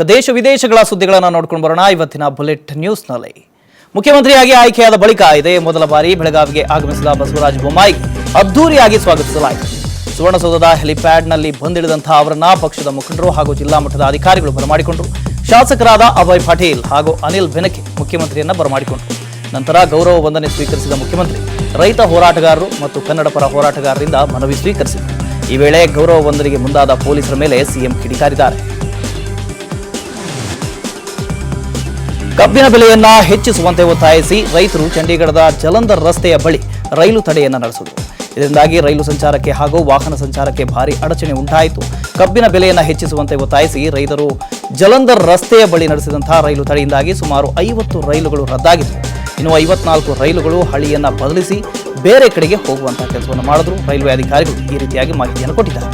ದೇಶ ವಿದೇಶಗಳ ಸುದ್ದಿಗಳನ್ನು ನೋಡ್ಕೊಂಡು ಬರೋಣ ಇವತ್ತಿನ ಬುಲೆಟ್ ನ್ಯೂಸ್ನಲ್ಲಿ. ಮುಖ್ಯಮಂತ್ರಿಯಾಗಿ ಆಯ್ಕೆಯಾದ ಬಳಿಕ ಇದೇ ಮೊದಲ ಬಾರಿ ಬೆಳಗಾವಿಗೆ ಆಗಮಿಸಿದ ಬಸವರಾಜ ಬೊಮ್ಮಾಯಿ ಅದ್ದೂರಿಯಾಗಿ ಸ್ವಾಗತಿಸಲಾಯಿತು. ಸುವರ್ಣಸೌಧದ ಹೆಲಿಪ್ಯಾಡ್ನಲ್ಲಿ ಬಂದಿಳಿದಂತಹ ಅವರನ್ನ ಪಕ್ಷದ ಮುಖಂಡರು ಹಾಗೂ ಜಿಲ್ಲಾ ಮಟ್ಟದ ಅಧಿಕಾರಿಗಳು ಬರಮಾಡಿಕೊಂಡರು. ಶಾಸಕರಾದ ಅಭಯ್ ಪಾಟೀಲ್ ಹಾಗೂ ಅನಿಲ್ ಬೆನಕೆ ಮುಖ್ಯಮಂತ್ರಿಯನ್ನ ಬರಮಾಡಿಕೊಂಡರು. ನಂತರ ಗೌರವ ವಂದನೆ ಸ್ವೀಕರಿಸಿದ ಮುಖ್ಯಮಂತ್ರಿ ರೈತ ಹೋರಾಟಗಾರರು ಮತ್ತು ಕನ್ನಡ ಪರ ಹೋರಾಟಗಾರರಿಂದ ಮನವಿ ಸ್ವೀಕರಿಸಿದರು. ಈ ವೇಳೆ ಗೌರವ ವಂದನೆಗೆ ಮುಂದಾದ ಪೊಲೀಸರ ಮೇಲೆ ಸಿಎಂ ಕಿಡಿಕಾರಿದ್ದಾರೆ. ಕಬ್ಬಿನ ಬೆಲೆಯನ್ನ ಹೆಚ್ಚಿಸುವಂತೆ ಒತ್ತಾಯಿಸಿ ರೈತರು ಚಂಡೀಗಢದ ಜಲಂಧರ್ ರಸ್ತೆಯ ಬಳಿ ರೈಲು ತಡೆಯನ್ನ ನಡೆಸಿದರು. ಇದರಿಂದಾಗಿ ರೈಲು ಸಂಚಾರಕ್ಕೆ ಹಾಗೂ ವಾಹನ ಸಂಚಾರಕ್ಕೆ ಭಾರಿ ಅಡಚಣೆ ಉಂಟಾಯಿತು. ಕಬ್ಬಿನ ಬೆಲೆಯನ್ನು ಹೆಚ್ಚಿಸುವಂತೆ ಒತ್ತಾಯಿಸಿ ರೈತರು ಜಲಂಧರ್ ರಸ್ತೆಯ ಬಳಿ ನಡೆಸಿದಂತಹ ರೈಲು ತಡೆಯಿಂದಾಗಿ ಸುಮಾರು ಐವತ್ತು ರೈಲುಗಳು ರದ್ದಾಗಿದ್ದವು ಇನ್ನು ಐವತ್ನಾಲ್ಕು ರೈಲುಗಳು ಹಳಿಯನ್ನ ಬದಲಿಸಿ ಬೇರೆ ಕಡೆಗೆ ಹೋಗುವಂತಹ ಕೆಲಸವನ್ನು ಮಾಡಿದ್ರು. ರೈಲ್ವೆ ಅಧಿಕಾರಿಗಳು ಈ ರೀತಿಯಾಗಿ ಮಾಹಿತಿಯನ್ನು ಕೊಟ್ಟಿದ್ದಾರೆ.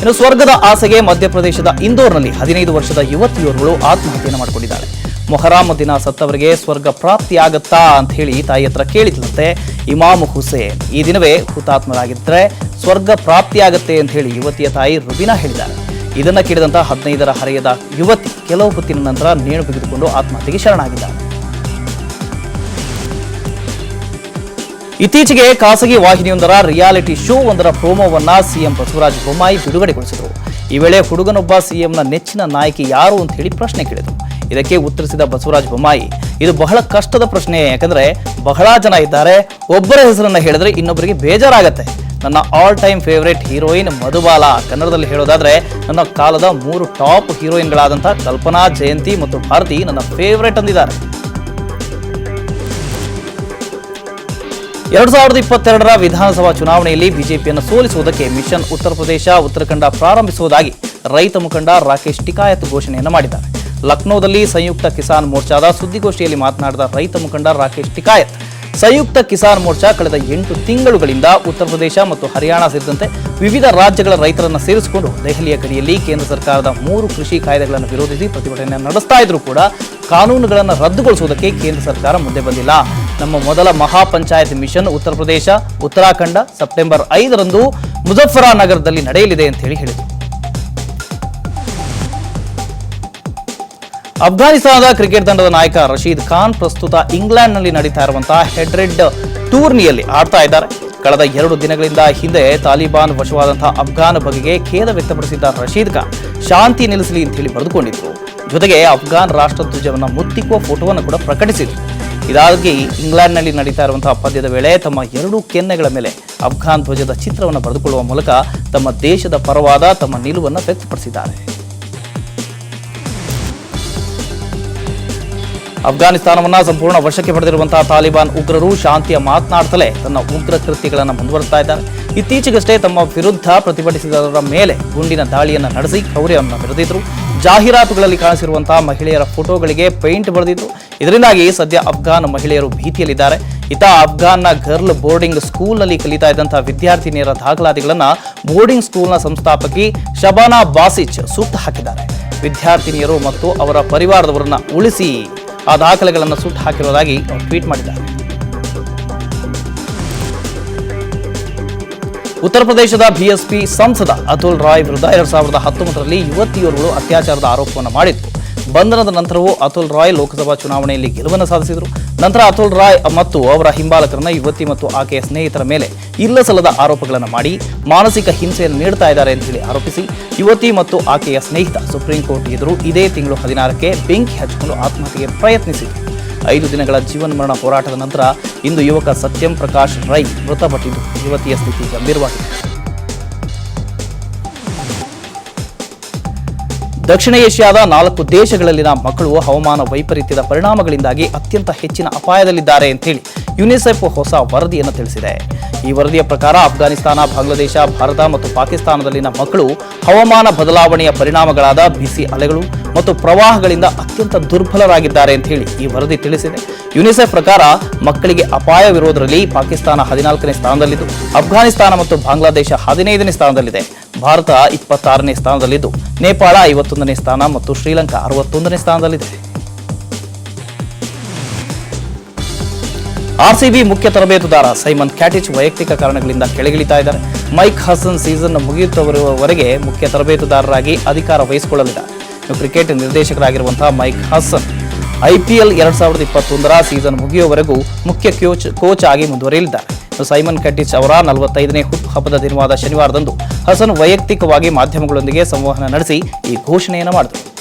ಇನ್ನು ಸ್ವರ್ಗದ ಆಸೆಗೆ ಮಧ್ಯಪ್ರದೇಶದ ಇಂದೋರ್ನಲ್ಲಿ ಹದಿನೈದು ವರ್ಷದ ಯುವತಿಯೋರ್ವಳು ಆತ್ಮಹತ್ಯೆಯನ್ನು ಮಾಡಿಕೊಂಡಿದ್ದಾಳೆ. ಮೊಹರಾಮ್ ದಿನ ಸತ್ತವರಿಗೆ ಸ್ವರ್ಗ ಪ್ರಾಪ್ತಿಯಾಗತ್ತಾ ಅಂತ ಹೇಳಿ ತಾಯಿ ಹತ್ರ ಕೇಳಿದ್ಲಂತೆ ಇಮಾಮ್ ಹುಸೇನ್. ಈ ದಿನವೇ ಹುತಾತ್ಮರಾಗಿದ್ದರೆ ಸ್ವರ್ಗ ಪ್ರಾಪ್ತಿಯಾಗತ್ತೆ ಅಂತ ಹೇಳಿ ಯುವತಿಯ ತಾಯಿ ರುಬಿನಾ ಹೇಳಿದ್ದಾರೆ. ಇದನ್ನು ಕೇಳಿದಂತಹ ಹದಿನೈದರ ಹರೆಯದ ಯುವತಿ ಕೆಲವು ಹೊತ್ತಿನ ನಂತರ ನೇಣು ಬಿಗಿದುಕೊಂಡು ಆತ್ಮಹತ್ಯೆಗೆ ಶರಣಾಗಿದ್ದಾಳೆ. ಇತ್ತೀಚೆಗೆ ಖಾಸಗಿ ವಾಹಿನಿಯೊಂದರ ರಿಯಾಲಿಟಿ ಶೋ ಒಂದರ ಪ್ರೋಮೋವನ್ನ ಸಿಎಂ ಬಸವರಾಜ ಬೊಮ್ಮಾಯಿ ಬಿಡುಗಡೆಗೊಳಿಸಿದರು. ಈ ವೇಳೆ ಹುಡುಗನೊಬ್ಬ ಸಿಎಂನ ನೆಚ್ಚಿನ ನಾಯಕಿ ಯಾರು ಅಂತ ಹೇಳಿ ಪ್ರಶ್ನೆ ಕೇಳಿದರು. ಇದಕ್ಕೆ ಉತ್ತರಿಸಿದ ಬಸವರಾಜ ಬೊಮ್ಮಾಯಿ, ಇದು ಬಹಳ ಕಷ್ಟದ ಪ್ರಶ್ನೆ, ಯಾಕಂದ್ರೆ ಬಹಳ ಜನ ಇದ್ದಾರೆ. ಒಬ್ಬರ ಹೆಸರನ್ನ ಹೇಳಿದ್ರೆ ಇನ್ನೊಬ್ಬರಿಗೆ ಬೇಜಾರಾಗತ್ತೆ. ನನ್ನ all time favourite heroine Madhubala. ಕನ್ನಡದಲ್ಲಿ ಹೇಳೋದಾದ್ರೆ, ನನ್ನ ಕಾಲದ ಮೂರು ಟಾಪ್ ಹೀರೋಯಿನ್ಗಳಾದಂಥ ಕಲ್ಪನಾ, ಜಯಂತಿ ಮತ್ತು ಭಾರತಿ ನನ್ನ ಫೇವ್ರೇಟ್ ಅಂದಿದ್ದಾರೆ. ಎರಡ್ ಸಾವಿರದ ಇಪ್ಪತ್ತೆರಡರ ವಿಧಾನಸಭಾ ಚುನಾವಣೆಯಲ್ಲಿ ಬಿಜೆಪಿಯನ್ನು ಸೋಲಿಸುವುದಕ್ಕೆ ಮಿಷನ್ ಉತ್ತರ ಪ್ರದೇಶ, ಉತ್ತರಾಖಂಡ ಪ್ರಾರಂಭಿಸುವುದಾಗಿ ರೈತ ಮುಖಂಡ ರಾಕೇಶ್ ಟಿಕಾಯತ್ ಘೋಷಣೆಯನ್ನು ಮಾಡಿದ್ದಾರೆ. ಲಕ್ನೋದಲ್ಲಿ ಸಂಯುಕ್ತ ಕಿಸಾನ್ ಮೋರ್ಚಾದ ಸುದ್ದಿಗೋಷ್ಠಿಯಲ್ಲಿ ಮಾತನಾಡಿದ ರೈತ ಮುಖಂಡ ರಾಕೇಶ್ ಟಿಕಾಯತ್, ಸಂಯುಕ್ತ ಕಿಸಾನ್ ಮೋರ್ಚಾ ಕಳೆದ ಎಂಟು ತಿಂಗಳುಗಳಿಂದ ಉತ್ತರ ಪ್ರದೇಶ ಮತ್ತು ಹರಿಯಾಣ ಸೇರಿದಂತೆ ವಿವಿಧ ರಾಜ್ಯಗಳ ರೈತರನ್ನು ಸೇರಿಸಿಕೊಂಡು ದೆಹಲಿಯ ಗಡಿಯಲ್ಲಿ ಕೇಂದ್ರ ಸರ್ಕಾರದ ಮೂರು ಕೃಷಿ ಕಾಯ್ದೆಗಳನ್ನು ವಿರೋಧಿಸಿ ಪ್ರತಿಭಟನೆ ನಡೆಸ್ತಾ ಇದ್ರೂ ಕೂಡ ಕಾನೂನುಗಳನ್ನು ರದ್ದುಗೊಳಿಸುವುದಕ್ಕೆ ಕೇಂದ್ರ ಸರ್ಕಾರ ಮುಂದೆ ಬಂದಿಲ್ಲ. ನಮ್ಮ ಮೊದಲ ಮಹಾ ಪಂಚಾಯತ್ ಮಿಷನ್ ಉತ್ತರ ಪ್ರದೇಶ, ಉತ್ತರಾಖಂಡ ಸೆಪ್ಟೆಂಬರ್ ಐದರಂದು ಮುಜಫರಾನಗರದಲ್ಲಿ ನಡೆಯಲಿದೆ ಅಂತ ಹೇಳಿ ಹೇಳಿದರು. ಅಫ್ಘಾನಿಸ್ತಾನದ ಕ್ರಿಕೆಟ್ ತಂಡದ ನಾಯಕ ರಶೀದ್ ಖಾನ್ ಪ್ರಸ್ತುತ ಇಂಗ್ಲೆಂಡ್ನಲ್ಲಿ ನಡೀತಾ ಇರುವಂತಹ ಹೆಡ್ರೆಡ್ ಟೂರ್ನಿಯಲ್ಲಿ ಆಡ್ತಾ ಇದ್ದಾರೆ. ಕಳೆದ ಎರಡು ದಿನಗಳಿಂದ ಹಿಂದೆ ತಾಲಿಬಾನ್ ವಶವಾದಂತಹ ಅಫ್ಘಾನ್ ಬಗೆಗೆ ಖೇದ ವ್ಯಕ್ತಪಡಿಸಿದ್ದ ರಶೀದ್ ಖಾನ್ ಶಾಂತಿ ನಿಲ್ಲಿಸಲಿ ಅಂತ ಹೇಳಿ ಬರೆದುಕೊಂಡಿದ್ರು. ಜೊತೆಗೆ ಅಫ್ಘಾನ್ ರಾಷ್ಟ್ರಧ್ವಜವನ್ನು ಮುತ್ತಿಕ್ಕುವ ಫೋಟೋವನ್ನು ಕೂಡ ಪ್ರಕಟಿಸಿದರು. ಇದಾಗಿ ಇಂಗ್ಲೆಂಡ್ನಲ್ಲಿ ನಡೀತಾ ಇರುವಂತಹ ಪಂದ್ಯದ ವೇಳೆ ತಮ್ಮ ಎರಡು ಕೆನ್ನೆಗಳ ಮೇಲೆ ಅಫ್ಘಾನ್ ಧ್ವಜದ ಚಿತ್ರವನ್ನು ಬರೆದುಕೊಳ್ಳುವ ಮೂಲಕ ತಮ್ಮ ದೇಶದ ಪರವಾದ ತಮ್ಮ ನಿಲುವನ್ನು ವ್ಯಕ್ತಪಡಿಸಿದ್ದಾರೆ. ಅಫ್ಘಾನಿಸ್ತಾನವನ್ನ ಸಂಪೂರ್ಣ ವಶಕ್ಕೆ ಪಡೆದಿರುವಂತಹ ತಾಲಿಬಾನ್ ಉಗ್ರರು ಶಾಂತಿಯ ಮಾತನಾಡ್ತಲೇ ತನ್ನ ಉಗ್ರ ಕೃತ್ಯಗಳನ್ನು ಮುಂದುವರಿಸ್ತಾ ಇದ್ದಾರೆ. ಇತ್ತೀಚೆಗಷ್ಟೇ ತಮ್ಮ ವಿರುದ್ಧ ಪ್ರತಿಭಟಿಸಿದವರ ಮೇಲೆ ಗುಂಡಿನ ದಾಳಿಯನ್ನು ನಡೆಸಿ ಕೌರ್ಯವನ್ನು ಮೆರೆದಿದ್ರು ಜಾಹೀರಾತುಗಳಲ್ಲಿ ಕಾಣಿಸಿರುವಂತಹ ಮಹಿಳೆಯರ ಫೋಟೋಗಳಿಗೆ ಪೇಂಟ್ ಬರೆದಿದ್ದು, ಇದರಿಂದಾಗಿ ಸದ್ಯ ಅಫ್ಘಾನ್ ಮಹಿಳೆಯರು ಭೀತಿಯಲ್ಲಿದ್ದಾರೆ. ಇತ ಅಫ್ಘಾನ್ನ ಗರ್ಲ್ ಬೋರ್ಡಿಂಗ್ ಸ್ಕೂಲ್ನಲ್ಲಿ ಕಲಿತಾ ಇದ್ದಂತಹ ವಿದ್ಯಾರ್ಥಿನಿಯರ ದಾಖಲಾತಿಗಳನ್ನು ಬೋರ್ಡಿಂಗ್ ಸ್ಕೂಲ್ನ ಸಂಸ್ಥಾಪಕಿ ಶಬಾನಾ ಬಾಸಿಚ್ ಸುಟ್ಟು ಹಾಕಿದ್ದಾರೆ. ವಿದ್ಯಾರ್ಥಿನಿಯರು ಮತ್ತು ಅವರ ಪರಿವಾರದವರನ್ನು ಉಳಿಸಿ ಆ ದಾಖಲೆಗಳನ್ನು ಸುಟ್ಟು ಹಾಕಿರುವುದಾಗಿ ಟ್ವೀಟ್ ಮಾಡಿದ್ದಾರೆ. ಉತ್ತರ ಪ್ರದೇಶದ ಬಿಎಸ್ಪಿ ಸಂಸದ ಅತುಲ್ ರಾಯ್ ವಿರುದ್ಧ ಎರಡ್ ಸಾವಿರದ ಹತ್ತೊಂಬತ್ತರಲ್ಲಿ ಯುವತಿಯೋರ್ವರು ಅತ್ಯಾಚಾರದ ಆರೋಪವನ್ನು ಮಾಡಿತ್ತು ಬಂಧನದ ನಂತರವೂ ಅತುಲ್ ರಾಯ್ ಲೋಕಸಭಾ ಚುನಾವಣೆಯಲ್ಲಿ ಗೆಲುವನ್ನು ಸಾಧಿಸಿದರು. ನಂತರ ಅತುಲ್ ರಾಯ್ ಮತ್ತು ಅವರ ಹಿಂಬಾಲಕರನ್ನ ಯುವತಿ ಮತ್ತು ಆಕೆಯ ಸ್ನೇಹಿತರ ಮೇಲೆ ಇಲ್ಲಸಲ್ಲದ ಆರೋಪಗಳನ್ನು ಮಾಡಿ ಮಾನಸಿಕ ಹಿಂಸೆಯನ್ನು ನೀಡ್ತಾ ಇದ್ದಾರೆ ಅಂತ ಹೇಳಿ ಆರೋಪಿಸಿ, ಯುವತಿ ಮತ್ತು ಆಕೆಯ ಸ್ನೇಹಿತ ಸುಪ್ರೀಂ ಕೋರ್ಟ್ ಎದುರು ಇದೇ ತಿಂಗಳು ಹದಿನಾರಕ್ಕೆ ಬೆಂಕಿ ಹಚ್ಚಿಕೊಂಡು ಆತ್ಮಹತ್ಯೆಗೆ ಪ್ರಯತ್ನಿಸಿದರು. ಐದು ದಿನಗಳ ಜೀವನ ಮರಣ ಹೋರಾಟದ ನಂತರ ಇಂದು ಯುವಕ ಸತ್ಯಂ ಪ್ರಕಾಶ್ ರೈ ಮೃತಪಟ್ಟಿದ್ದು. ಯುವತಿಯ ಸ್ಥಿತಿ ಗಂಭೀರವಾಗಿದೆ. ದಕ್ಷಿಣ ಏಷ್ಯಾದ ನಾಲ್ಕು ದೇಶಗಳಲ್ಲಿನ ಮಕ್ಕಳು ಹವಾಮಾನ ವೈಪರೀತ್ಯದ ಪರಿಣಾಮಗಳಿಂದಾಗಿ ಅತ್ಯಂತ ಹೆಚ್ಚಿನ ಅಪಾಯದಲ್ಲಿದ್ದಾರೆ ಅಂತೇಳಿ ಯುನಿಸೆಫ್ ಹೊಸ ವರದಿಯನ್ನು ತಿಳಿಸಿದೆ. ಈ ವರದಿಯ ಪ್ರಕಾರ ಅಫ್ಘಾನಿಸ್ತಾನ, ಬಾಂಗ್ಲಾದೇಶ, ಭಾರತ ಮತ್ತು ಪಾಕಿಸ್ತಾನದಲ್ಲಿನ ಮಕ್ಕಳು ಹವಾಮಾನ ಬದಲಾವಣೆಯ ಪರಿಣಾಮಗಳಾದ ಬಿಸಿ ಅಲೆಗಳು ಮತ್ತು ಪ್ರವಾಹಗಳಿಂದ ಅತ್ಯಂತ ದುರ್ಬಲರಾಗಿದ್ದಾರೆ ಅಂತ ಹೇಳಿ ಈ ವರದಿ ತಿಳಿಸಿದೆ. ಯುನಿಸೆಫ್ ಪ್ರಕಾರ ಮಕ್ಕಳಿಗೆ ಅಪಾಯವಿರುವುದರಲ್ಲಿ ಪಾಕಿಸ್ತಾನ ಹದಿನಾಲ್ಕನೇ ಸ್ಥಾನದಲ್ಲಿದ್ದು, ಅಫ್ಘಾನಿಸ್ತಾನ ಮತ್ತು ಬಾಂಗ್ಲಾದೇಶ ಹದಿನೈದನೇ ಸ್ಥಾನದಲ್ಲಿದೆ. ಭಾರತ ಇಪ್ಪತ್ತಾರನೇ ಸ್ಥಾನದಲ್ಲಿದ್ದು, ನೇಪಾಳ ಐವತ್ತೊಂದನೇ ಸ್ಥಾನ ಮತ್ತು ಶ್ರೀಲಂಕಾ ಅರವತ್ತೊಂದನೇ ಸ್ಥಾನದಲ್ಲಿದೆ. ಆರ್ಸಿಬಿ ಮುಖ್ಯ ತರಬೇತುದಾರ ಸೈಮನ್ ಕ್ಯಾಟಿಚ್ ವೈಯಕ್ತಿಕ ಕಾರಣಗಳಿಂದ ಕೆಳಗಿಳಿತಾ ಇದ್ದಾರೆ. ಮೈಕ್ ಹಸನ್ ಸೀಸನ್ ಮುಗಿಯುತ್ತವರೆಗೆ ಮುಖ್ಯ ತರಬೇತುದಾರರಾಗಿ ಅಧಿಕಾರ ವಹಿಸಿಕೊಳ್ಳಲಿದ್ದಾರೆ. ಕ್ರಿಕೆಟ್ ನಿರ್ದೇಶಕರಾಗಿರುವಂತಹ ಮೈಕ್ ಹಸನ್. ಐಪಿಎಲ್ ಎರಡ್ ಸಾವಿರದ ಇಪ್ಪತ್ತೊಂದರ ಸೀಸನ್ ಮುಗಿಯುವವರೆಗೂ ಮುಖ್ಯ ಕೋಚ್ ಕೋಚ್ ಆಗಿ ಮುಂದುವರಿಯಲಿದ್ದಾರೆ. ಸೈಮನ್ ಕಟ್ಟಿಚ್ ಅವರ ನಲವತ್ತೈದನೇ ಹುಟ್ಟುಹಬ್ಬದ ದಿನವಾದ ಶನಿವಾರದಂದು ಹಸನ್ ವೈಯಕ್ತಿಕವಾಗಿ ಮಾಧ್ಯಮಗಳೊಂದಿಗೆ ಸಂವಹನ ನಡೆಸಿ ಈ ಘೋಷಣೆಯನ್ನು ಮಾಡಿದರು.